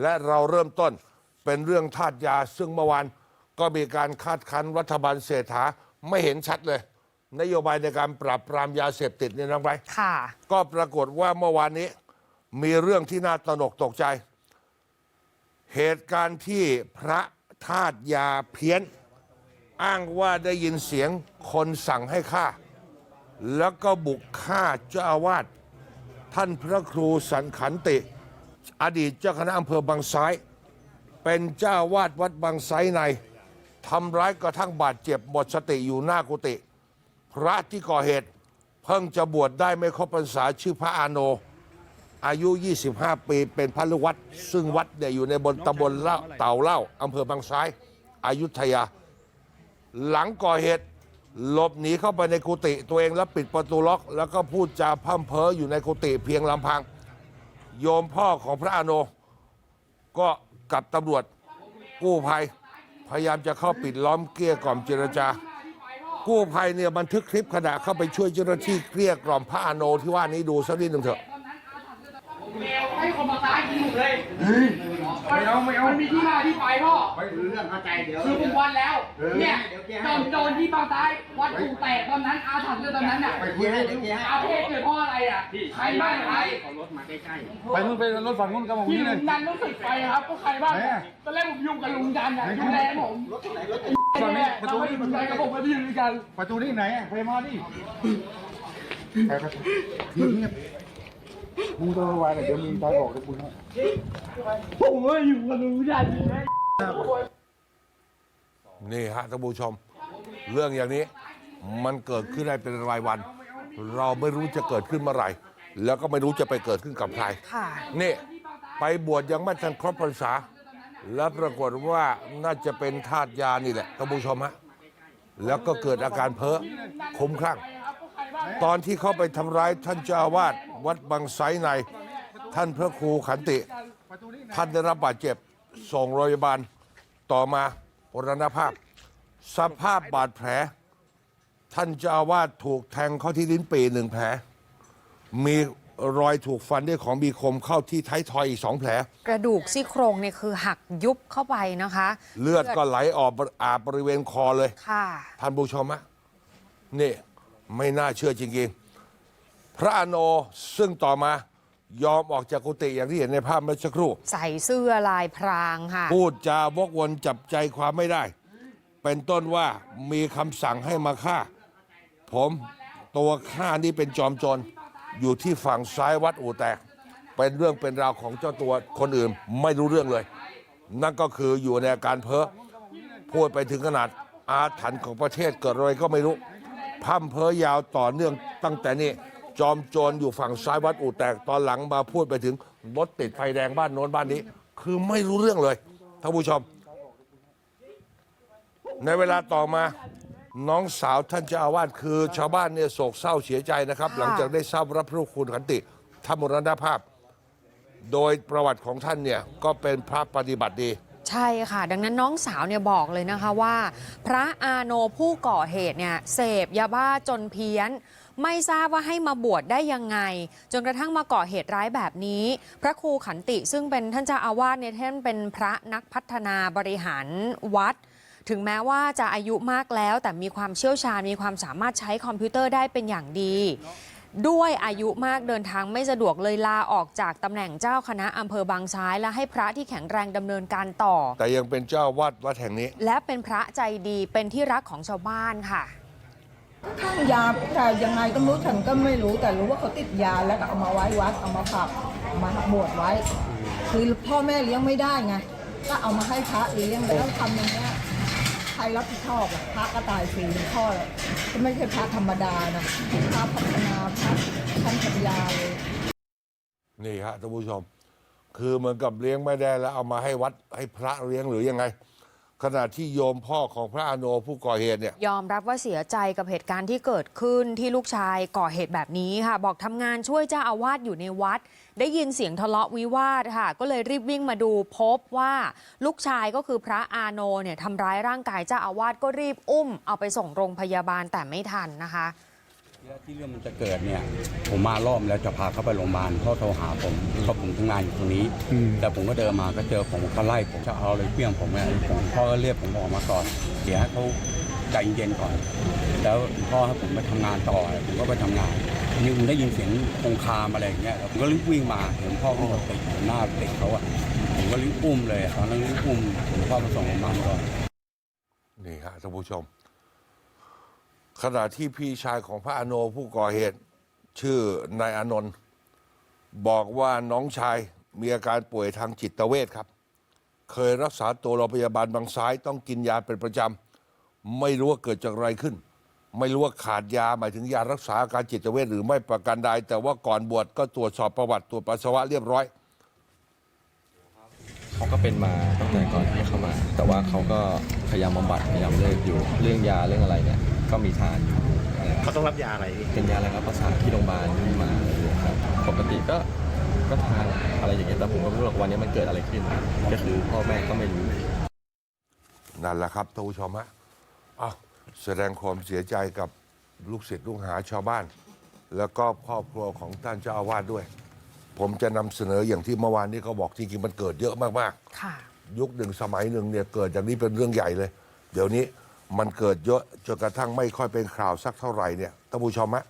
และเราเริ่มต้นเป็นเรื่องทาสยาซึ่งเมื่อวานก็มีการคาดคั้นรัฐบาลเศรษฐาไม่เห็นชัดเลย นโยบายในการปราบปรามยาเสพติดเนี่ยน้องไบรท์ค่ะ ก็ปรากฏว่าเมื่อวานนี้ มีเรื่องที่น่าตระหนกตกใจ เหตุการณ์ที่พระทาสยาเพี้ยน อ้างว่าได้ยินเสียงคนสั่งให้ฆ่า แล้วก็บุกฆ่าเจ้าอาวาสท่านพระครูสันขันติ อดีตเจ้าคณะอำเภอบางไซเป็นเจ้าอาวาดวัดบางไซในทำร้ายกระทั่งบาดเจ็บหมดสติอยู่หน้ากุฏิพระที่ก่อเหตุเพิ่งจะบวชได้ไม่ครบพรรษาชื่อพระอาโน อายุ 25 ปีเป็นพระลูกวัด ซึ่งวัดเนี่ยอยู่ในบนตำบลเล่าเต่าเล่าอำเภอบางซ้ายอายุทยา หลังก่อเหตุหลบหนีเข้าไปในกุฏิตัวเองแล้วปิดประตูล็อก แล้วก็พูดจาพร่ำเพ้ออยู่ในกุฏิเพียงลำพัง โยมพ่อของพระอาโน ก็กับตำรวจกู้ภัย พยายามจะเข้าปิดล้อมเกลี้ยกล่อมเจรจา กู้ภัยเนี่ยบันทึกคลิปขณะเข้าไปช่วยเจ้าหน้าที่เกลี้ยกล่อมพระอาโนที่ว่านี้ดูสักนิดหนึ่งเถอะ ให้คนมาตายกินหมดเลยไม่เอาไม่เอามันมีที่มาที่ไปพ่อไม่รู้เรื่องเข้าใจเดี๋ยวคือผมวันแล้วเออเนี่ยเดี๋ยวแกโดให้นโดนที่บางตายวัดกูแตกตอนนั้นอาถรรพ์เลยตอนนั้นน่ะไปคุยให้เดี๋ยวแกให้อาเพศเกิดเพราะอะไรอะใครบ้างใครเอารถมาใกล้ไปนู่นไปรถฝั่งนู้นกับผมที่นี่ลุเลยงดันรู้สึกไปครับก็ใครบ้างไหนอะตอนแรกผมยุ่งกับลุงดันอะดูแลผมฝั่งนี้ประเราตูไม่ได้สนใจกับผมมายืนด้วยกันประตูนี่ไหนอะไปมาดิไปไปเงียบเงียบ มึงต้องระวังหน่อยเดี๋ยวมึงตายบอกกับคุณนะผมว่าอยู่กับลุงดันนะนี่ฮะท่านผู้ชม เรื่องอย่างนี้ มันเกิดขึ้นได้เป็นรายวัน เราไม่รู้จะเกิดขึ้นเมื่อไหร่ แล้วก็ไม่รู้จะไปเกิดขึ้นกับใครค่ะนี่ ไปบวชยังไม่ทันครบพรรษา แล้วปรากฏว่าน่าจะเป็นทาสยานี่แหละท่านผู้ชมฮะแล้วก็เกิดอาการเพ้อคลุ้มคลั่ง ตอนที่เข้าไปทำร้ายท่านเจ้าอาวาส วัดบางไซใน ท่านพระครูขันติ ท่านได้รับบาดเจ็บส่งโรงพยาบาลต่อมาปรณภาพ สภาพบาดแผล ท่านเจ้าอาวาสถูกแทงเข้าที่ลิ้นปีหนึ่งแผล มีรอยถูกฟันด้วยของมีคมเข้าที่ท้ายทอยอีกสองแผล กระดูกซี่โครงเนี่ยคือหักยุบเข้าไปนะคะ เลือดก็ไหลออกอาบบริเวณคอเลย ค่ะ ท่านผู้ชมฮะนี่ ไม่น่าเชื่อจริงๆ พระอโนซึ่งต่อมายอมออกจากกุฏิอย่างที่เห็นในภาพเมื่อสักครู่ ใส่เสื้อลายพรางค่ะ พูดจาวกวนจับใจความไม่ได้ เป็นต้นว่ามีคำสั่งให้มาฆ่า ผมตัวฆ่านี่เป็นจอมโจรอยู่ที่ฝั่งซ้ายวัดอู่แตก เป็นเรื่องเป็นราวของเจ้าตัวคนอื่นไม่รู้เรื่องเลย นั่นก็คืออยู่ในอาการเพ้อพูดไปถึงขนาดอาถรรพ์ของประเทศเกิดอะไรก็ไม่รู้พร่ำเพ้อยาวต่อเนื่องตั้งแต่นี้ จอมโจรอยู่ฝั่งซ้ายวัดอู่แตกตอนหลังมาพูดไปถึงรถติดไฟแดงบ้านโน้นบ้านนี้ คือไม่รู้เรื่องเลยท่านผู้ชม ในเวลาต่อมาน้องสาวท่านเจ้าอาวาสคือ ชาวบ้านเนี่ยโศกเศร้าเสียใจนะครับค่ะหลังจากได้ทราบรับพระคุณขันติท่านมรณภาพ โดยประวัติของท่านเนี่ยก็เป็นพระปฏิบัติดี ใช่ค่ะ ดังนั้นน้องสาวเนี่ยบอกเลยนะคะว่า พระอาโนผู้ก่อเหตุเนี่ยเสพยาบ้าจนเพี้ยน ไม่ทราบว่าให้มาบวชได้ยังไง จนกระทั่งมาก่อเหตุร้ายแบบนี้ พระครูขันติซึ่งเป็นท่านเจ้าอาวาสเนี่ยท่านเป็นพระนักพัฒนาบริหารวัด ถึงแม้ว่าจะอายุมากแล้ว แต่มีความเชี่ยวชาญมีความสามารถใช้คอมพิวเตอร์ได้เป็นอย่างดีด้วยอายุมากเดินทางไม่สะดวกเลยลาออกจากตำแหน่งเจ้าคณะอำเภอบางซ้าย และให้พระที่แข็งแรงดำเนินการต่อ แต่ยังเป็นเจ้าอาวาดวัดแห่งนี้ และเป็นพระใจดีเป็นที่รักของชาวบ้านค่ะ ข้างยาแต่ยังไงก็ไม่รู้ฉันก็ไม่รู้แต่รู้ว่าเขาติดยาแล้วก็เอามาไว้วัดเอามาผักเอามาบวชไว้ คือพ่อแม่เลี้ยงไม่ได้ไงก็เอามาให้พระเลี้ยงแล้วทำอย่างเงี้ยใครรับผิดชอบอะพระก็ตายฟรีพ่อก็ไม่ใช่พระธรรมดานะพระพัฒนาพระท่านปัญญาเลยนี่ฮะท่านผู้ชม คือเหมือนกับเลี้ยงไม่ได้แล้วเอามาให้วัดให้พระเลี้ยงหรือยังไง ขณะที่โยมพ่อของพระอาโนผู้ก่อเหตุเนี่ย ยอมรับว่าเสียใจกับเหตุการณ์ที่เกิดขึ้นที่ลูกชายก่อเหตุแบบนี้ค่ะ บอกทำงานช่วยเจ้าอาวาสอยู่ในวัด ได้ยินเสียงทะเลาะวิวาทค่ะ ก็เลยรีบวิ่งมาดูพบว่าลูกชายก็คือพระอาโนเนี่ยทำร้ายร่างกายเจ้าอาวาสก็รีบอุ้มเอาไปส่งโรงพยาบาลแต่ไม่ทันนะคะ ที่เรื่องมันจะเกิดเนี่ย ผมมารอบแล้วจะพาเขาไปโรงพยาบาลเขาโทรหาผมเพราะผมทำงานอยู่ตรงนี้ แต่ผมก็เดินมาก็เจอผมเขาไล่ผมจะเอาอะไรเปี้ยงผมไงผมพ่อก็เรียกผมออกมาก่อนเดี๋ยวให้เขาใจเย็นๆก่อน แล้วพ่อให้ผมไปทำงานต่อผมก็ไปทำงานนี่ผมได้ยินเสียงคงคามอะไรอย่างเงี้ยผมก็รีบวิ่งมาเห็นพ่อเขาติดอยู่หน้าเด็กเขาอะผมก็รีบอุ้มเลยตอนนั้นรีบอุ้มผมพ่อมาส่งโรงพยาบาลก่อนนี่ฮะท่านผู้ชม ขณะที่พี่ชายของพระอโนผู้ก่อเหตุ ชื่อนายอานนท์บอกว่าน้องชายมีอาการป่วยทางจิตเวชครับ เคยรักษาตัวโรงพยาบาลบางซ้ายต้องกินยาเป็นประจำ ไม่รู้ว่าเกิดจากอะไรขึ้น ไม่รู้ว่าขาดยาหมายถึงยารักษาอาการจิตเวชหรือไม่ประการใดแต่ว่าก่อนบวชก็ตรวจสอบประวัติตรวจปัสสาวะเรียบร้อยเขาก็เป็นมาตั้งแต่ก่อนที่เข้ามา แต่ว่าเขาก็พยายามบำบัดพยายามเลิกอยู่เรื่องยาเรื่องอะไรเนี่ย ก็มีทานอยู่อะไรเขาต้องรับยาอะไรพี่เป็นยาระงับประสาทที่โรงพยาบาลที่มาอะไรอย่างเงี้ยครับปกติก็ก็ทานอะไรอย่างเงี้ยแต่ผมก็ไม่รู้หรอกวันนี้มันเกิดอะไรขึ้น ก็คือพ่อแม่ก็ไม่รู้ นั่นแหละครับท่านผู้ชมฮะอ้าวแสดงความเสียใจกับลูกศิษย์ลูกหาชาวบ้าน แล้วก็ครอบครัวของท่านเจ้าอาวาสด้วย ผมจะนำเสนออย่างที่เมื่อวานนี้เขาบอกจริงๆมันเกิดเยอะมากค่ะๆยุคหนึ่งสมัยหนึ่งเนี่ยเกิดจากนี้เป็นเรื่องใหญ่เลย เดี๋ยวนี้ มันเกิดเยอะจนกระทั่งไม่ค่อยเป็นข่าวสักเท่าไหร่เนี่ยท่านผู้ชมฮะ